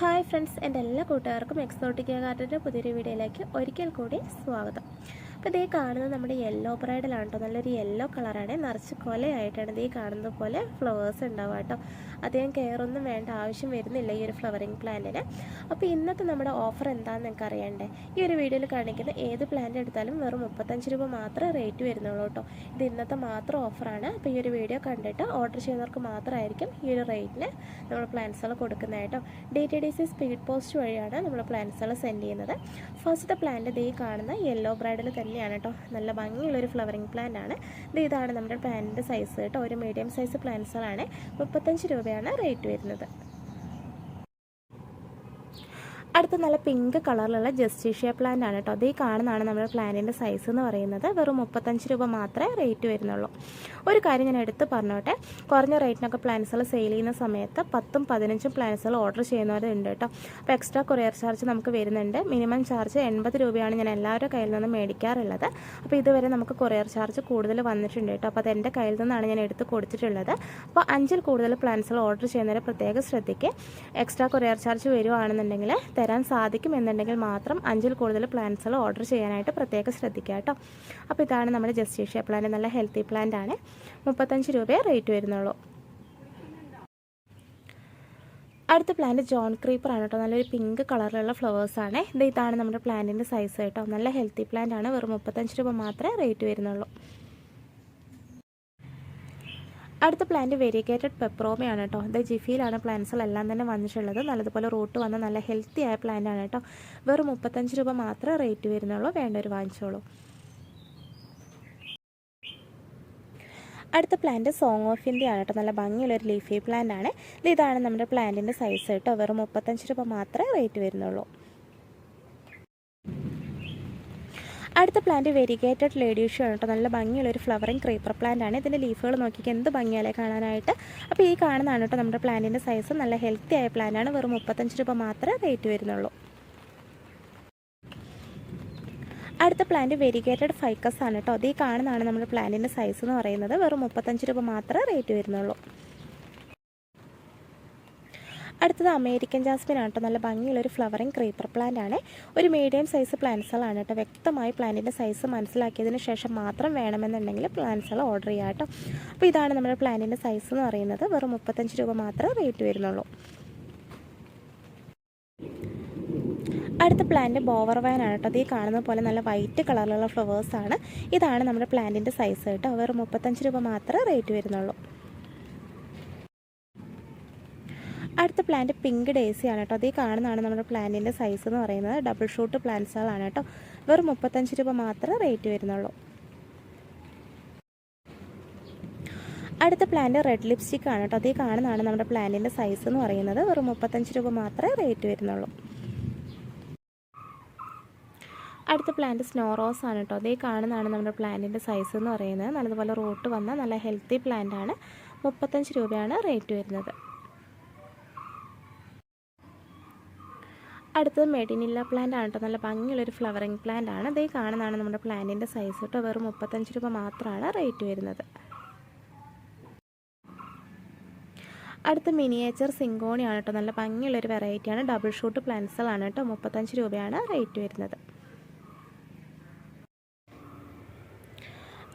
Hi friends എന്റെ എല്ലാ കൂട്ടുകാർക്കും എക്സോട്ടിക്ക ഗാർഡന്റെ പുതിയൊരു വീഡിയോയിലേക്ക് ഒരിക്കൽ കൂടി സ്വാഗതം. അപ്പോൾ ഇതേ കാണുന്നത് നമ്മുടെ യെല്ലോ ബ്രൈഡലാണ് കേട്ടോ നല്ലൊരു യെല്ലോ കളറാണ് നിറച്ച് കൊലയായിട്ടാണ് ഇതേ കാണുന്നത് പോലെ ഫ്ലവേഴ്സ് ഉണ്ടാവുക കേട്ടോ അധികം കെയറൊന്നും വേണ്ട ആവശ്യം വരുന്നില്ല ഈ ഒരു ഫ്ലവറിങ് പ്ലാന്റിന് അപ്പോൾ ഇന്നത്തെ നമ്മുടെ ഓഫർ എന്താണെന്ന് നിങ്ങൾക്ക് അറിയണ്ടേ? ഈ ഒരു വീഡിയോയിൽ കാണിക്കുന്ന ഏത് പ്ലാന്റ് എടുത്താലും വെറും മുപ്പത്തഞ്ച് രൂപ മാത്രമേ റേറ്റ് വരുന്നുള്ളൂ കേട്ടോ ഇത് ഇന്നത്തെ മാത്രം ഓഫറാണ് അപ്പോൾ ഈ ഒരു വീഡിയോ കണ്ടിട്ട് ഓർഡർ ചെയ്യുന്നവർക്ക് മാത്രമായിരിക്കും ഈ ഒരു റേറ്റിന് നമ്മൾ പ്ലാന്റ്സുകൾ കൊടുക്കുന്നത് കേട്ടോ D T D C speed post വഴിയാണ് നമ്മൾ പ്ലാന്റ്സുകൾ സെൻഡ് ചെയ്യുന്നത്. ഫസ്റ്റ് പ്ലാന്റ് ദേ കാണുന്ന യെല്ലോ ബ്രൈഡിൽ തന്നെയാണ് കേട്ടോ നല്ല ഭംഗിയുള്ളൊരു ഫ്ലവറിങ് പ്ലാന്റ് ആണ്. ഇത് ഇതാണ് നമ്മുടെ പ്ലാന്റിന്റെ സൈസ് കേട്ടോ. ഒരു മീഡിയം സൈസ് പ്ലാന്റ്സുകളാണ് മുപ്പത്തഞ്ച് രൂപയാണ് റേറ്റ് വരുന്നത്. അടുത്ത നല്ല പിങ്ക് കളറിലുള്ള ജസ്റ്റിഷ്യ പ്ലാന്റ് ആണ് കേട്ടോ. അത് കാണുന്നതാണ് നമ്മുടെ പ്ലാന്റിന്റെ സൈസ് എന്ന് പറയുന്നത്. വെറും മുപ്പത്തഞ്ച് രൂപ മാത്രമേ റേറ്റ് വരുന്നുള്ളൂ. ഒരു കാര്യം ഞാൻ എടുത്ത് പറഞ്ഞോട്ടെ. കുറഞ്ഞ റേറ്റിനൊക്കെ പ്ലാന്റ്സുകൾ സെയിൽ ചെയ്യുന്ന സമയത്ത് പത്തും പതിനഞ്ചും പ്ലാന്റ്സുകൾ ഓർഡർ ചെയ്യുന്നവരുണ്ട് കേട്ടോ. അപ്പോൾ എക്സ്ട്രാ കൊറിയർ ചാർജ് നമുക്ക് വരുന്നുണ്ട്. മിനിമം ചാർജ് എൺപത് രൂപയാണ് ഞാൻ എല്ലാവരുടെ കയ്യിൽ നിന്ന് മേടിക്കാറുള്ളത്. അപ്പോൾ ഇതുവരെ നമുക്ക് കൊറിയർ ചാർജ് കൂടുതൽ വന്നിട്ടുണ്ട് കേട്ടോ. അപ്പോൾ അത് എന്റെ കയ്യിൽ നിന്നാണ് ഞാൻ എടുത്ത് കൊടുത്തിട്ടുള്ളത്. അപ്പോൾ അഞ്ചിൽ കൂടുതൽ പ്ലാന്റ്സുകൾ ഓർഡർ ചെയ്യുന്നവരെ പ്രത്യേകം ശ്രദ്ധിക്കുക എക്സ്ട്രാ കൊറിയർ ചാർജ് വരുവാണെന്നുണ്ടെങ്കിൽ തരാൻ സാധിക്കും എന്നുണ്ടെങ്കിൽ മാത്രം അഞ്ചിൽ കൂടുതൽ പ്ലാന്റ്സുകൾ ഓർഡർ ചെയ്യാനായിട്ട് പ്രത്യേകം ശ്രദ്ധിക്കുക കേട്ടോ. അപ്പോൾ ഇതാണ് നമ്മുടെ ജസ്റ്റേഷ്യ പ്ലാന്റ് നല്ല ഹെൽത്തി പ്ലാന്റ് ആണ്. മുപ്പത്തഞ്ച് രൂപയെ റേറ്റ് വരുന്നുള്ളൂ. അടുത്ത പ്ലാന്റ് ജോൺ ക്രീപ്പർ ആണ് കേട്ടോ. നല്ലൊരു പിങ്ക് കളറിലുള്ള ഫ്ലവേഴ്സ് ആണ്. ഇത് ഇതാണ് നമ്മുടെ പ്ലാന്റിന്റെ സൈസ് കേട്ടോ. നല്ല ഹെൽത്തി പ്ലാന്റ് ആണ്. വെറും മുപ്പത്തഞ്ച് രൂപ മാത്രമേ റേറ്റ് വരുന്നുള്ളൂ. അടുത്ത പ്ലാന്റ് വെരിഗേറ്റഡ് പെപ്രോമയാണ് കേട്ടോ ഇത് ജിഫിയിലാണ് പ്ലാന്റ്സുകളെല്ലാം തന്നെ വന്നിട്ടുള്ളത്. നല്ലതുപോലെ റൂട്ട് വന്ന നല്ല ഹെൽത്തി ആയ പ്ലാന്റാണ് കേട്ടോ വെറും മുപ്പത്തഞ്ച് രൂപ മാത്രമേ റേറ്റ് വരുന്നുള്ളൂ. ഒരു വാങ്ങിച്ചോളൂ. അടുത്ത പ്ലാന്റ് സോങ് ഓഫ് ഇന്ത്യ ആണ് കേട്ടോ നല്ല ഭംഗിയുള്ളൊരു ലീഫി പ്ലാന്റ് ആണ്. ഇതാണ് നമ്മുടെ പ്ലാന്റിന്റെ സൈസ് കേട്ടോ വെറും മുപ്പത്തഞ്ച് രൂപ മാത്രമേ റേറ്റ് വരുന്നുള്ളൂ. അടുത്ത പ്ലാന്റ് വെരിഗേറ്റഡ് ലേഡീഷ്യൂ ആണ് കേട്ടോ. നല്ല ഭംഗിയുള്ള ഒരു ഫ്ലവറിങ് ക്രീപ്പർ പ്ലാന്റ് ആണ്. ഇതിന്റെ ലീഫുകൾ നോക്കിയിട്ട് എന്ത് ഭംഗിയാലേ കാണാനായിട്ട്. അപ്പോൾ ഈ കാണുന്നതാണ് കേട്ടോ നമ്മുടെ പ്ലാന്റിന്റെ സൈസ് നല്ല ഹെൽത്തി ആയ പ്ലാന്റ് ആണ്. വെറും മുപ്പത്തഞ്ച് രൂപ മാത്രമേ റേറ്റ് വരുന്നുള്ളൂ അടുത്ത പ്ലാന്റ് വെരിഗേറ്റഡ് ഫൈക്കസ് ആണ് കേട്ടോ. അത് ഈ കാണുന്നതാണ് നമ്മുടെ പ്ലാന്റിന്റെ സൈസ് എന്ന് പറയുന്നത്. വെറും മുപ്പത്തഞ്ച് രൂപ മാത്രമേ റേറ്റ് വരുന്നുള്ളൂ. അടുത്തത് അമേരിക്കൻ ജാസ്മിൻ ആണ് കേട്ടോ. നല്ല ഭംഗിയുള്ള ഒരു ഫ്ലവറിങ് ക്രീപ്പർ പ്ലാന്റ് ആണ്. ഒരു മീഡിയം സൈസ് പ്ലാന്റ്സുകളാണ് കേട്ടോ. വ്യക്തമായി പ്ലാന്റിന്റെ സൈസ് മനസ്സിലാക്കിയതിന് ശേഷം മാത്രം വേണമെന്നുണ്ടെങ്കിൽ പ്ലാന്റ്സുകൾ ഓർഡർ ചെയ്യാം കേട്ടോ. അപ്പോൾ ഇതാണ് നമ്മുടെ പ്ലാന്റിന്റെ സൈസ് എന്ന് പറയുന്നത്. വെറും മുപ്പത്തഞ്ച് രൂപ മാത്രമേ റേറ്റ് വരുന്നുള്ളൂ. അടുത്ത പ്ലാന്റ് ബോവർ വാൻ ആണ് കേട്ടോ. അത് ഈ കാണുന്ന പോലെ നല്ല വൈറ്റ് കളറിലുള്ള ഫ്ലവേഴ്സാണ് ഇതാണ് നമ്മുടെ പ്ലാന്റിന്റെ സൈസ് കേട്ടോ. വെറും മുപ്പത്തഞ്ച് രൂപ മാത്രമേ റേറ്റ് വരുന്നുള്ളൂ അടുത്ത പ്ലാന്റ് പിങ്ക് ഡേസി ആണ് കേട്ടോ. അതേ കാണുന്നതാണ് നമ്മുടെ പ്ലാന്റിന്റെ സൈസ് എന്ന് പറയുന്നത്. ഡബിൾ ഷൂട്ട് പ്ലാന്റ്സുകളാണ് കേട്ടോ. വെറും മുപ്പത്തഞ്ച് രൂപ മാത്രമേ റേറ്റ് വരുന്നുള്ളൂ. അടുത്ത പ്ലാന്റ് റെഡ് ലിപ്സ്റ്റിക് ആണ് കേട്ടോ. അതേ കാണുന്നതാണ് നമ്മുടെ പ്ലാന്റിന്റെ സൈസ് എന്ന് പറയുന്നത്. വെറും മുപ്പത്തഞ്ച് രൂപ മാത്രമേ റേറ്റ് വരുന്നുള്ളൂ. അടുത്ത പ്ലാന്റ് സ്നോ റോസ് ആണ് കേട്ടോ. അതേ കാണുന്നതാണ് നമ്മുടെ പ്ലാന്റിന്റെ സൈസ് എന്ന് പറയുന്നത്. നല്ലതുപോലെ റൂട്ട് വന്ന നല്ല ഹെൽത്തി പ്ലാന്റ് ആണ്. മുപ്പത്തഞ്ച് രൂപയാണ് റേറ്റ് വരുന്നത്. അടുത്തത് മെഡിനില്ല പ്ലാന്റ് ആണ് കേട്ടോ. നല്ല ഭംഗിയുള്ളൊരു ഫ്ലവറിങ് പ്ലാന്റ് ആണ്. അതേ കാണുന്നതാണ് നമ്മുടെ പ്ലാന്റിന്റെ സൈസ് കേട്ടോ. വെറും മുപ്പത്തഞ്ച് രൂപ മാത്രമാണ് റേറ്റ് വരുന്നത്. അടുത്ത മിനിയേച്ചർ സിങ്കോണി ആണ് കേട്ടോ. നല്ല ഭംഗിയുള്ളൊരു വെറൈറ്റിയാണ് ഡബിൾ ഷൂട്ട് പ്ലാന്റ്സുകളാണ് കേട്ടോ. മുപ്പത്തഞ്ച് രൂപയാണ് റേറ്റ് വരുന്നത്.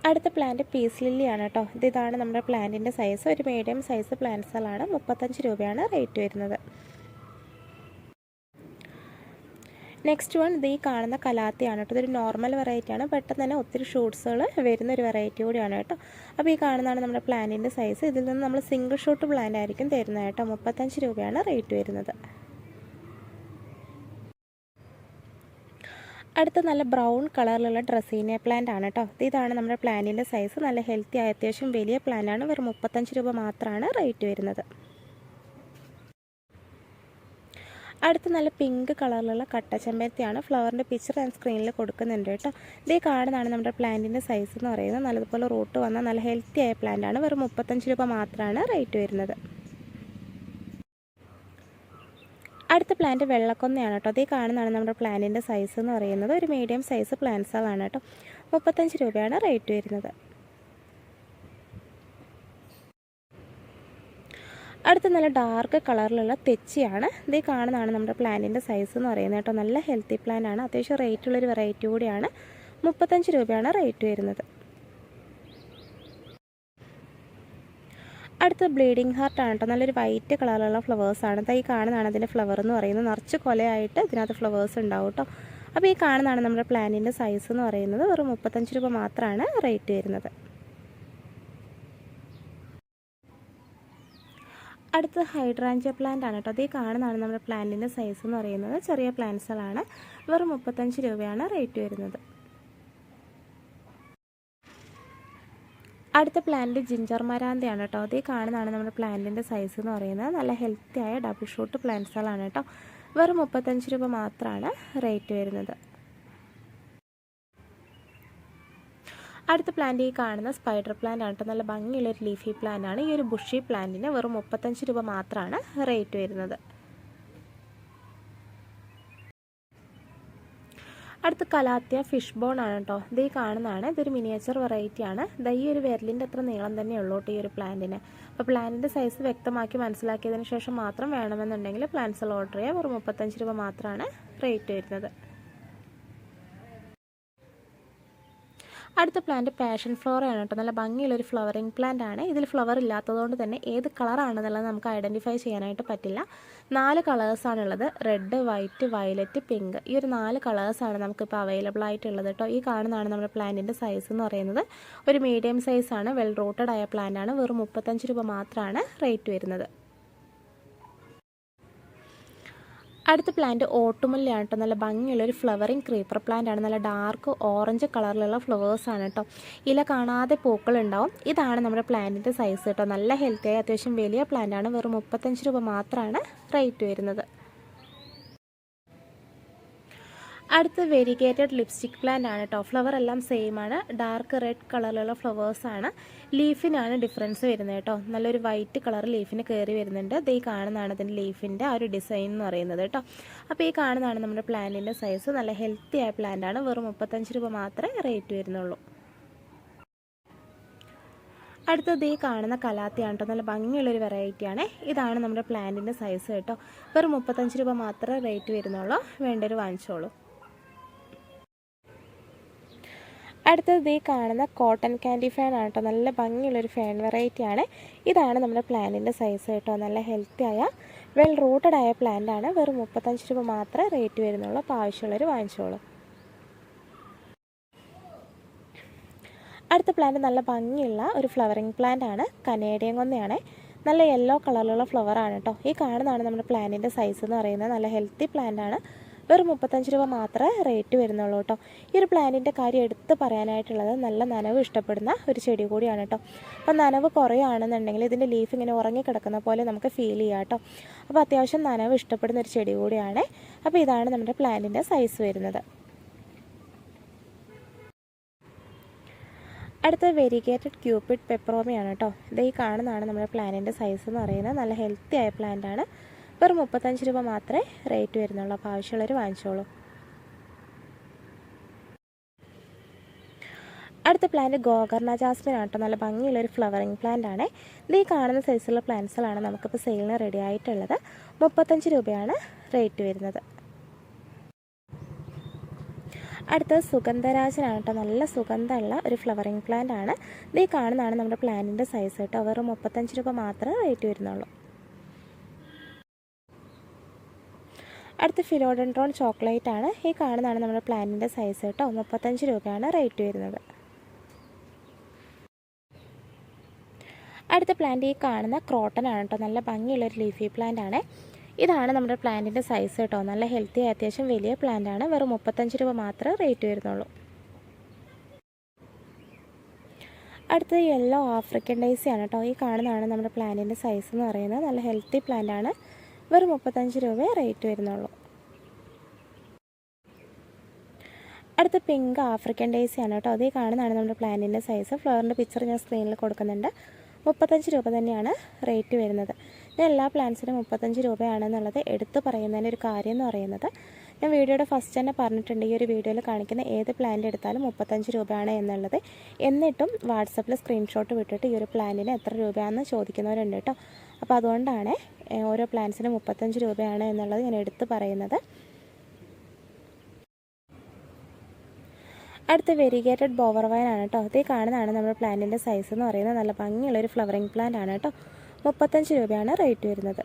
അടുത്ത പ്ലാന്റ് പീസ് ലില്ലിയാണ് കേട്ടോ. ഇത് ഇതാണ് നമ്മുടെ പ്ലാന്റിന്റെ സൈസ് ഒരു മീഡിയം സൈസ് പ്ലാന്റ്സുകളാണ് മുപ്പത്തഞ്ച് രൂപയാണ് റേറ്റ് വരുന്നത്. നെക്സ്റ്റ് വൺ ഇത് ഈ കാണുന്ന കലാത്തിയാണ് കേട്ടോ. ഇതൊരു നോർമൽ വെറൈറ്റിയാണ് പെട്ടെന്ന് തന്നെ ഒത്തിരി ഷൂട്ട്സുകൾ വരുന്ന ഒരു വെറൈറ്റി കൂടിയാണ് കേട്ടോ. അപ്പോൾ ഈ കാണുന്നതാണ് നമ്മുടെ പ്ലാന്റിന്റെ സൈസ് ഇതിൽ നിന്ന് നമ്മൾ സിംഗിൾ ഷൂട്ട് പ്ലാന്റ് ആയിരിക്കും തരുന്നത് കേട്ടോ. മുപ്പത്തഞ്ച് രൂപയാണ് റേറ്റ് വരുന്നത്. അടുത്ത നല്ല ബ്രൗൺ കളറിലുള്ള ഡ്രസ്സീനിയ പ്ലാന്റ് ആണ് കേട്ടോ. ഇതാണ് നമ്മുടെ പ്ലാന്റിന്റെ സൈസ് നല്ല ഹെൽത്തി ആയ അത്യാവശ്യം വലിയ പ്ലാന്റ് ആണ്. വെറും മുപ്പത്തഞ്ച് രൂപ മാത്രമാണ് റേറ്റ് വരുന്നത്. അടുത്ത നല്ല പിങ്ക് കളറിലുള്ള കട്ട ചെമ്പരത്തിയാണ് ഫ്ലവറിന്റെ പിക്ചർ ഞാൻ സ്ക്രീനിൽ കൊടുക്കുന്നുണ്ട് കേട്ടോ. ഇതേ കാണുന്നതാണ് നമ്മുടെ പ്ലാന്റിന്റെ സൈസ് എന്ന് പറയുന്നത്. നല്ലതുപോലെ റൂട്ട് വന്ന നല്ല ഹെൽത്തി ആയ പ്ലാന്റ് ആണ്. വെറും മുപ്പത്തഞ്ച് രൂപ മാത്രമാണ് റേറ്റ് വരുന്നത്. അടുത്ത പ്ലാന്റ് വെള്ളക്കൊന്നയാണ് കേട്ടോ. അതേ കാണുന്നതാണ് നമ്മുടെ പ്ലാന്റിന്റെ സൈസ് എന്ന് പറയുന്നത്. ഒരു മീഡിയം സൈസ് പ്ലാന്റ്സുകളാണ് കേട്ടോ. മുപ്പത്തഞ്ച് രൂപയാണ് റേറ്റ് വരുന്നത്. അടുത്ത നല്ല ഡാർക്ക് കളറിലുള്ള തെച്ചിയാണ്. ഇത് കാണുന്നതാണ് നമ്മുടെ പ്ലാന്റിന്റെ സൈസ് എന്ന് പറയുന്നത് കേട്ടോ. നല്ല ഹെൽത്തി പ്ലാൻ ആണ്. അത്യാവശ്യം റേറ്റുള്ളൊരു വെറൈറ്റി കൂടിയാണ്. മുപ്പത്തഞ്ച് രൂപയാണ് റേറ്റ് വരുന്നത്. അടുത്ത ബ്ലീഡിങ് ഹാർട്ടാണ് കേട്ടോ. നല്ലൊരു വൈറ്റ് കളറിലുള്ള ഫ്ലവേഴ്സാണ് ഈ കാണുന്നതാണ് അതിന്റെ ഫ്ലവർ എന്ന് പറയുന്നത്. നിറച്ച് കൊലയായിട്ട് ഇതിനകത്ത് ഫ്ലവേഴ്സ് ഉണ്ടാവും കേട്ടോ. അപ്പോൾ ഈ കാണുന്നതാണ് നമ്മുടെ പ്ലാന്റിന്റെ സൈസ് എന്ന് പറയുന്നത്. വെറും മുപ്പത്തഞ്ച് രൂപ മാത്രമാണ് റേറ്റ് വരുന്നത്. അടുത്ത് ഹൈഡ്രാഞ്ചിയ പ്ലാന്റ് ആണ് കേട്ടോ. അതേ കാണുന്നതാണ് നമ്മുടെ പ്ലാന്റിന്റെ സൈസ് എന്ന് പറയുന്നത്. ചെറിയ പ്ലാന്റ്സുകളാണ് വെറും മുപ്പത്തഞ്ച് രൂപയാണ് റേറ്റ് വരുന്നത്. അടുത്ത പ്ലാന്റ് ജിഞ്ചർ മരാന്തയാണ് കേട്ടോ. അതേ കാണുന്നതാണ് നമ്മുടെ പ്ലാന്റിന്റെ സൈസ് എന്ന് പറയുന്നത്. നല്ല ഹെൽത്തി ആയ ഡബിൾ ഷൂട്ട് പ്ലാന്റ്സുകളാണ് കേട്ടോ. വെറും മുപ്പത്തഞ്ച് രൂപ മാത്രമാണ് റേറ്റ് വരുന്നത്. അടുത്ത പ്ലാന്റ് ഈ കാണുന്ന സ്പൈഡർ പ്ലാന്റ് ആണ് നല്ല ഭംഗിയുള്ള ഒരു ലീഫി പ്ലാന്റ് ആണ്. ഈ ഒരു ബുഷി പ്ലാന്റിന് വെറും മുപ്പത്തഞ്ച് രൂപ മാത്രമാണ് റേറ്റ് വരുന്നത്. അടുത്ത കലാത്തിയ ഫിഷ് ബോൺ ആണ് കേട്ടോ ഇത് ഈ കാണുന്നതാണ്. ഇതൊരു മിനിയേച്ചർ വെറൈറ്റി ആണ്. ഇത് ഈ ഒരു വിരലിന്റെ അത്ര നീളം തന്നെ ഉള്ളൂ ഈ ഒരു പ്ലാന്റിന് അപ്പോൾ പ്ലാന്റിന്റെ സൈസ് വ്യക്തമാക്കി മനസ്സിലാക്കിയതിന് ശേഷം മാത്രം വേണമെന്നുണ്ടെങ്കിൽ പ്ലാന്റ്സ് ഓർഡർ ചെയ്യുക വെറും മുപ്പത്തഞ്ച് രൂപ മാത്രമാണ് റേറ്റ് വരുന്നത്. അടുത്ത പ്ലാന്റ് പാഷൻ ആണ് കേട്ടോ. നല്ല ഭംഗിയുള്ളൊരു ഫ്ലവറിങ് പ്ലാന്റ് ആണ്. ഇതിൽ ഫ്ലവർ ഇല്ലാത്തതുകൊണ്ട് തന്നെ ഏത് കളറാണെന്നുള്ളത് നമുക്ക് ഐഡന്റിഫൈ ചെയ്യാനായിട്ട് പറ്റില്ല. നാല് കളേഴ്സാണുള്ളത് റെഡ് വൈറ്റ് വയലറ്റ് പിങ്ക് ഈ ഒരു നാല് കളേഴ്സാണ് നമുക്കിപ്പോൾ അവൈലബിൾ ആയിട്ടുള്ളത് കേട്ടോ. ഈ കാണുന്നതാണ് നമ്മുടെ പ്ലാന്റിന്റെ സൈസ് എന്ന് പറയുന്നത്. ഒരു മീഡിയം സൈസാണ് വെൽ റൂട്ടഡ് ആയ പ്ലാന്റ് ആണ്. വെറും മുപ്പത്തഞ്ച് രൂപ മാത്രമാണ് റേറ്റ് വരുന്നത്. അടുത്ത പ്ലാന്റ് ഓട്ടുമുല്ലയാണ് കേട്ടോ നല്ല ഭംഗിയുള്ള ഒരു ഫ്ലവറിങ് ക്രീപ്പർ പ്ലാന്റ് ആണ്. നല്ല ഡാർക്ക് ഓറഞ്ച് കളറിലുള്ള ഫ്ലവേഴ്സ് ആണ് കേട്ടോ ഇല കാണാതെ പൂക്കളുണ്ടാവും. ഇതാണ് നമ്മുടെ പ്ലാന്റിന്റെ സൈസ് കേട്ടോ നല്ല ഹെൽത്തിയായി അത്യാവശ്യം വലിയ പ്ലാന്റ് ആണ്. വെറും മുപ്പത്തഞ്ച് രൂപ മാത്രമാണ് റേറ്റ് വരുന്നത്. അടുത്ത വെരിഗേറ്റഡ് ലിപ്സ്റ്റിക് പ്ലാന്റ് ആണ് കേട്ടോ ഫ്ലവർ എല്ലാം സെയിം ആണ്. ഡാർക്ക് റെഡ് കളറിലുള്ള ഫ്ലവേഴ്സ് ആണ്. ലീഫിനാണ് ഡിഫറൻസ് വരുന്നത് കേട്ടോ നല്ലൊരു വൈറ്റ് കളർ ലീഫിന് കയറി വരുന്നുണ്ട്. ഇത് ഈ കാണുന്നതാണ് അതിന്റെ ലീഫിന്റെ ആ ഒരു ഡിസൈൻ എന്ന് പറയുന്നത് കേട്ടോ അപ്പോൾ ഈ കാണുന്നതാണ് നമ്മുടെ പ്ലാന്റിന്റെ സൈസ് നല്ല ഹെൽത്തി ആയ പ്ലാന്റ് ആണ്. വെറും മുപ്പത്തഞ്ച് രൂപ മാത്രമേ റേറ്റ് വരുന്നുള്ളൂ. അടുത്തത് ഈ കാണുന്ന കലാത്തിയാണ് കേട്ടോ നല്ല ഭംഗിയുള്ളൊരു വെറൈറ്റിയാണ് ഇതാണ് നമ്മുടെ പ്ലാന്റിന്റെ സൈസ് കേട്ടോ വെറും മുപ്പത്തഞ്ച് രൂപ മാത്രമേ റേറ്റ് വരുന്നുള്ളൂ. വേണ്ടൊരു വാങ്ങിച്ചോളൂ. അടുത്തത് ഈ കാണുന്ന കോട്ടൺ ക്യാൻഡി ഫാൻ ആണ് കേട്ടോ നല്ല ഭംഗിയുള്ളൊരു ഫാൻ വെറൈറ്റി ആണ്. ഇതാണ് നമ്മുടെ പ്ലാന്റിന്റെ സൈസ് കേട്ടോ. നല്ല ഹെൽത്തി ആയ വെൽ റൂട്ടഡ് ആയ പ്ലാന്റ് ആണ്. വെറും മുപ്പത്തഞ്ച് രൂപ മാത്രമേ റേറ്റ് വരുന്നുള്ളൂ. അപ്പോൾ ആവശ്യമുള്ളവർ വാങ്ങിച്ചോളൂ. അടുത്ത പ്ലാന്റ് നല്ല ഭംഗിയുള്ള ഒരു ഫ്ലവറിങ് പ്ലാന്റ് ആണ്. കനേഡിയൻ കൊന്നയാണ്. നല്ല യെല്ലോ കളറിലുള്ള ഫ്ലവർ ആണ് കേട്ടോ. ഈ കാണുന്നതാണ് നമ്മുടെ പ്ലാന്റിന്റെ സൈസ് എന്ന് പറയുന്നത്. നല്ല ഹെൽത്തി പ്ലാന്റ് ആണ്. വെറും മുപ്പത്തഞ്ച് രൂപ മാത്രമേ റേറ്റ് വരുന്നുള്ളൂ കേട്ടോ ഈ ഒരു പ്ലാന്റിന്റെ കാര്യം എടുത്ത് പറയാനായിട്ടുള്ളത് നല്ല നനവ് ഇഷ്ടപ്പെടുന്ന ഒരു ചെടി കൂടിയാണ് കേട്ടോ അപ്പോൾ നനവ് കുറയുകയാണെന്നുണ്ടെങ്കിൽ ഇതിന്റെ ലീഫ് ഇങ്ങനെ ഉറങ്ങിക്കിടക്കുന്ന പോലെ നമുക്ക് ഫീൽ ചെയ്യാം കേട്ടോ അപ്പോൾ അത്യാവശ്യം നനവ് ഇഷ്ടപ്പെടുന്ന ഒരു ചെടി കൂടിയാണ്. അപ്പോൾ ഇതാണ് നമ്മുടെ പ്ലാന്റിന്റെ സൈസ് വരുന്നത്. അടുത്ത വെരിഗേറ്റഡ് ക്യൂപ്പിഡ് പെപ്രോമിയാണ് കേട്ടോ ഇത് ഈ കാണുന്നതാണ് നമ്മുടെ പ്ലാന്റിന്റെ സൈസ് എന്ന് പറയുന്നത്. നല്ല ഹെൽത്തി ആയ പ്ലാന്റ് ആണ്. വെറും മുപ്പത്തഞ്ച് രൂപ മാത്രമേ റേറ്റ് വരുന്നുള്ളൂ. അപ്പോൾ ആവശ്യമുള്ളവർ വാങ്ങിച്ചോളൂ. അടുത്ത പ്ലാന്റ് ഗോകർണ ജാസ്മിൻ ആട്ടോ നല്ല ഭംഗിയുള്ള ഒരു ഫ്ലവറിങ് പ്ലാന്റ് ആണ്. ഇത് ഈ കാണുന്ന സൈസുള്ള പ്ലാന്റ്സുകളാണ് നമുക്കിപ്പോൾ സെയിലിന് റെഡി ആയിട്ടുള്ളത്. മുപ്പത്തഞ്ച് രൂപയാണ് റേറ്റ് വരുന്നത്. അടുത്ത സുഗന്ധരാജനാണ് നല്ല സുഗന്ധമുള്ള ഒരു ഫ്ലവറിങ് പ്ലാന്റ് ആണ്. ഇത് ഈ കാണുന്നതാണ് നമ്മുടെ പ്ലാന്റിന്റെ സൈസ് കേട്ടോ. വെറും മുപ്പത്തഞ്ച് രൂപ മാത്രമേ റേറ്റ് വരുന്നുള്ളൂ. അടുത്ത ഫിലോഡൻട്രോൺ ചോക്ലേറ്റ് ആണ്. ഈ കാണുന്നതാണ് നമ്മുടെ പ്ലാന്റിന്റെ സൈസ് കേട്ടോ. മുപ്പത്തഞ്ച് രൂപയാണ് റേറ്റ് വരുന്നത്. അടുത്ത പ്ലാന്റ് ഈ കാണുന്ന ക്രോട്ടൺ ആണ് കേട്ടോ. നല്ല ഭംഗിയുള്ള ഒരു ലീഫി പ്ലാന്റ് ആണ്. ഇതാണ് നമ്മുടെ പ്ലാന്റിന്റെ സൈസ് കേട്ടോ. നല്ല ഹെൽത്തി അത്യാവശ്യം വലിയ പ്ലാന്റ് ആണ്. വെറും മുപ്പത്തഞ്ച് രൂപ മാത്രമേ റേറ്റ് വരുന്നുള്ളൂ. അടുത്തത് യെല്ലോ ആഫ്രിക്കൻ ഡൈസി ആണ് കേട്ടോ. ഈ കാണുന്നതാണ് നമ്മുടെ പ്ലാന്റിന്റെ സൈസ് എന്ന് പറയുന്നത്. നല്ല ഹെൽത്തി പ്ലാന്റ് ആണ്. വെറും മുപ്പത്തഞ്ച് രൂപയെ റേറ്റ് വരുന്നുള്ളൂ. അടുത്ത പിങ്ക് ആഫ്രിക്കൻ ഡേസി ആണ് കേട്ടോ. അതേ കാണുന്നതാണ് നമ്മുടെ പ്ലാന്റിന്റെ സൈസ് ഫ്ലവറിന്റെ പിക്ചർ ഞാൻ സ്ക്രീനിൽ കൊടുക്കുന്നുണ്ട്. മുപ്പത്തഞ്ച് രൂപ തന്നെയാണ് റേറ്റ് വരുന്നത്. ഞാൻ എല്ലാ പ്ലാന്റ്സിനും മുപ്പത്തഞ്ച് രൂപയാണെന്നുള്ളത് എടുത്തു പറയുന്നതിന്റെ ഒരു കാര്യം എന്ന് പറയുന്നത്. ഞാൻ വീഡിയോയുടെ ഫസ്റ്റ് തന്നെ പറഞ്ഞിട്ടുണ്ട്. ഈ ഒരു വീഡിയോയിൽ കാണിക്കുന്ന ഏത് പ്ലാന്റ് എടുത്താലും മുപ്പത്തഞ്ച് രൂപയാണ് എന്നുള്ളത്. എന്നിട്ടും വാട്സപ്പിൽ സ്ക്രീൻഷോട്ട് വിട്ടിട്ട് ഈ ഒരു പ്ലാന്റിന് എത്ര രൂപയാണെന്ന് ചോദിക്കുന്നവരുണ്ട് കേട്ടോ. അപ്പോൾ അതുകൊണ്ടാണ് ഓരോ പ്ലാന്റ്സിനും മുപ്പത്തഞ്ച് രൂപയാണ് എന്നുള്ളത് ഞാൻ എടുത്ത് പറയുന്നത്. അടുത്ത വെരിഗേറ്റഡ് ബോവർ ആണ് കേട്ടോ അതേ കാണുന്നതാണ് നമ്മുടെ പ്ലാന്റിന്റെ സൈസ് എന്ന് പറയുന്നത്. നല്ല ഭംഗിയുള്ള ഒരു ഫ്ലവറിങ് പ്ലാന്റ് ആണ് കേട്ടോ മുപ്പത്തഞ്ച് രൂപയാണ് റേറ്റ് വരുന്നത്.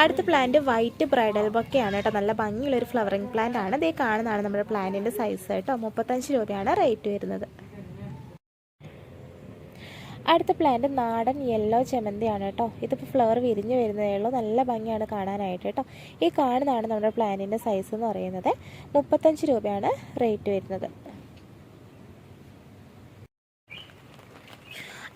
അടുത്ത പ്ലാന്റ് വൈറ്റ് ബ്രൈഡൽ ബൊക്കെയാണ് കേട്ടോ നല്ല ഭംഗിയുള്ള ഒരു ഫ്ലവറിങ് പ്ലാന്റ് ആണ്. ഇതേ കാണുന്നതാണ് നമ്മുടെ പ്ലാന്റിന്റെ സൈസ് കേട്ടോ മുപ്പത്തഞ്ച് രൂപയാണ് റേറ്റ് വരുന്നത്. അടുത്ത പ്ലാന്റ് നാടൻ യെല്ലോ ചെമന്തിയാണ് കേട്ടോ. ഇതിപ്പോൾ ഫ്ലവർ വിരിഞ്ഞ് വരുന്നതേ ഉള്ളൂ. നല്ല ഭംഗിയാണ് കാണാനായിട്ട് കേട്ടോ. ഈ കാണുന്നതാണ് നമ്മുടെ പ്ലാന്റിന്റെ സൈസ് എന്ന് പറയുന്നത്. മുപ്പത്തഞ്ച് രൂപയാണ് റേറ്റ് വരുന്നത്.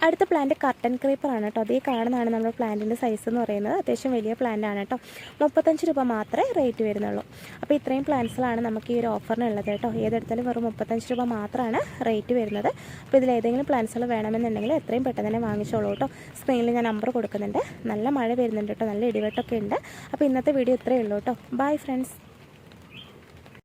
അടുത്ത പ്ലാന്റ് കർട്ടൻ ക്രീപ്പറാണ് കേട്ടോ. അതേ കാണുന്നതാണ് നമ്മുടെ പ്ലാന്റിന്റെ സൈസ് എന്ന് പറയുന്നത്. അത്യാവശ്യം വലിയ പ്ലാന്റ് ആണ് കേട്ടോ. മുപ്പത്തഞ്ച് രൂപ മാത്രമേ റേറ്റ് വരുന്നുള്ളൂ. അപ്പോൾ ഇത്രയും പ്ലാന്റ്സിലാണ് നമുക്ക് ഈ ഒരു ഓഫറിനുള്ളത് കേട്ടോ. ഏതെടുത്താലും വെറും മുപ്പത്തഞ്ച് രൂപ മാത്രമാണ് റേറ്റ് വരുന്നത്. അപ്പോൾ ഇതിൽ ഏതെങ്കിലും പ്ലാന്റ്സുകൾ വേണമെന്നുണ്ടെങ്കിൽ എത്രയും പെട്ടെന്ന് തന്നെ വാങ്ങിച്ചോളൂ കേട്ടോ. സ്ക്രീനിൽ ഞാൻ നമ്പർ കൊടുക്കുന്നുണ്ട്. നല്ല മഴ വരുന്നുണ്ട് കേട്ടോ. നല്ല ഇടിവെട്ടൊക്കെ ഉണ്ട്. അപ്പോൾ ഇന്നത്തെ വീഡിയോ ഇത്രയേ ഉള്ളൂ കേട്ടോ. Bye friends